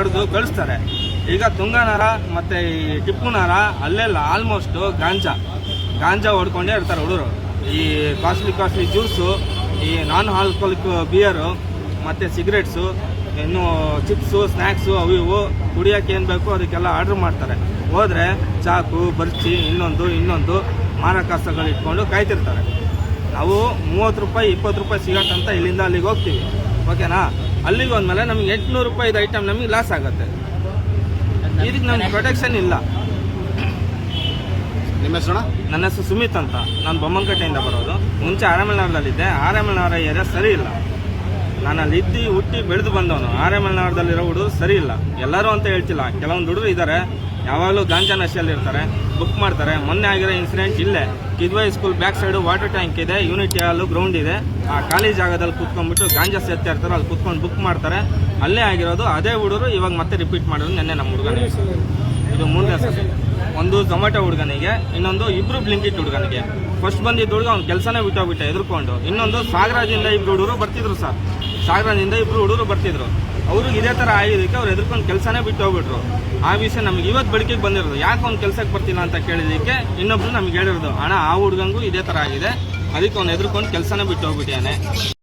ಹೊಡೆದು ಕಳಿಸ್ತಾರೆ. ಈಗ ತುಂಗನರ ಮತ್ತು ಈ ಟಿಪ್ಪುನಾರ ಅಲ್ಲೆಲ್ಲ ಆಲ್ಮೋಸ್ಟು ಗಾಂಜಾ. ಗಾಂಜಾ ಹೊಡ್ಕೊಂಡೇ ಇರ್ತಾರೆ ಹುಡುಗರು. ಈ ಕಾಸ್ಟ್ಲಿ ಕಾಸ್ಟ್ಲಿ ಜ್ಯೂಸು ಈ ನಾನ್ ಆಲ್ಕೋಲಿಕ್ ಬಿಯರು ಮತ್ತು ಸಿಗರೇಟ್ಸು ಇನ್ನು ಚಿಪ್ಸು ಸ್ನ್ಯಾಕ್ಸು ಅವು ಇವು ಕುಡಿಯೋಕೆ ಏನು ಬೇಕು ಅದಕ್ಕೆಲ್ಲ ಆರ್ಡ್ರ್ ಮಾಡ್ತಾರೆ. ಹೋದರೆ ಚಾಕು, ಬರ್ಚಿ, ಇನ್ನೊಂದು ಇನ್ನೊಂದು ಮಾರಕಾಸಗಳು ಇಟ್ಕೊಂಡು ಕಾಯ್ತಿರ್ತಾರೆ. ನಾವು ಮೂವತ್ತು ರೂಪಾಯಿ, ಇಪ್ಪತ್ತು ರೂಪಾಯಿ ಸಿಗತ್ತಂತ ಇಲ್ಲಿಂದ ಅಲ್ಲಿಗೆ ಹೋಗ್ತೀವಿ. ಓಕೆನಾ ಅಲ್ಲಿಗೆ ಹೋದ್ಮೇಲೆ ನಮ್ಗೆ ಎಂಟುನೂರು ರೂಪಾಯಿದು ಐಟಮ್ ನಮಗೆ ಲಾಸ್ ಆಗುತ್ತೆ. ಇದಕ್ಕೆ ನಮ್ಗೆ ಪ್ರೊಟೆಕ್ಷನ್ ಇಲ್ಲ. ನಿಮ್ಮ ಹೆಸರು ನನ್ನ ಹೆಸರು ಸುಮಿತ್ ಅಂತ. ನಾನು ಬೊಮ್ಮನಕಟ್ಟೆಯಿಂದ ಬರೋದು. ಮುಂಚೆ ಆರಾಮನಗರದಲ್ಲಿದ್ದೆ ಆರಾಮನಗರ ಏರಿಯಾ ಸರಿ ಇಲ್ಲ. ನಾನು ಅಲ್ಲಿ ಇದ್ದು ಹುಟ್ಟಿ ಬೆಳೆದು ಬಂದವನು. ಆರಾಮನಗರದಲ್ಲಿರೋ ಹುಡುಗರು ಸರಿ ಇಲ್ಲ. ಎಲ್ಲರೂ ಅಂತ ಹೇಳ್ತಿಲ್ಲ. ಕೆಲವೊಂದು ಹುಡುಗರು ಇದ್ದಾರೆ. ಯಾವಾಗಲೂ ಗಾಂಜಾ ನಶೆಯಲ್ಲಿರ್ತಾರೆ. ಬುಕ್ ಮಾಡ್ತಾರೆ. ಮೊನ್ನೆ ಆಗಿರೋ ಇನ್ಸಿಡೆಂಟ್ ಇಲ್ಲೇ. Kidwai school back side water tank ಇದೆ, ಯೂನಿಟಿ ಹಾಲು, ಗ್ರೌಂಡ್ ಇದೆ. ಆ ಖಾಲಿ ಜಾಗದಲ್ಲಿ ಕೂತ್ಕೊಂಡ್ಬಿಟ್ಟು ಗಾಂಜಾ ಸೇರ್ತಾ ಇರ್ತಾರೆ ಅಲ್ಲಿ ಕೂತ್ಕೊಂಡು ಬುಕ್ ಮಾಡ್ತಾರೆ. ಅಲ್ಲೇ ಆಗಿರೋದು ಅದೇ ಹುಡುಗರು ಇವಾಗ ಮತ್ತೆ ರಿಪೀಟ್ ಮಾಡೋದು ನೆನ್ನೆ ನಮ್ಮ ಹುಡುಗನಿಗೆ. ಇದು ಮೂರನೇ ಸಲ ಒಂದು ಟೊಮೆಟೊ ಹುಡುಗನಿಗೆ, ಇನ್ನೊಂದು ಇಬ್ರು ಬ್ಲಿಂಕಿಟ್ ಹುಡುಗನಿಗೆ. ಫಸ್ಟ್ ಬಂದಿದ್ದ ಹುಡುಗ ಅವ್ನ ಕೆಲಸನೇ ಬಿಟ್ಟೋಗ್ಬಿಟ್ಟೆ, ಎದುರ್ಕೊಂಡು. ಇನ್ನೊಂದು ಸಾಗರದಿಂದ ಇಬ್ರು ಹುಡುಗರು ಬರ್ತಿದ್ರು ಸರ್. ಸಾಗರಾಜಿಂದ ಇಬ್ರು ಹುಡುಗರು ಬರ್ತಿದ್ರು. ಅವ್ರಿಗೆ ಇದೇ ಥರ ಆಗಿದ್ದಕ್ಕೆ ಅವ್ರು ಎದುರ್ಕೊಂಡು ಕೆಲಸನೇ ಬಿಟ್ಟು ಹೋಗ್ಬಿಟ್ರು. ಆ ವಿಷಯ ನಮ್ಗೆ ಇವತ್ತು ಬೆಳಕಿಗೆ ಬಂದಿರೋದು. ಯಾಕೆ ಅವ್ನು ಕೆಲಸಕ್ಕೆ ಬರ್ತಿಲ್ಲ ಅಂತ ಕೇಳಿದ್ದಕ್ಕೆ ಇನ್ನೊಬ್ರು ನಮ್ಗೆ ಹೇಳಿರೋದು, ಅಣ್ಣ, ಆ ಹುಡುಗಂಗೂ ಇದೇ ಥರ ಆಗಿದೆ. ಅದಕ್ಕೆ ಅವ್ನು ಎದುರ್ಕೊಂಡು ಕೆಲಸನೇ ಬಿಟ್ಟು ಹೋಗ್ಬಿಟ್ಟಿಯಾನೆ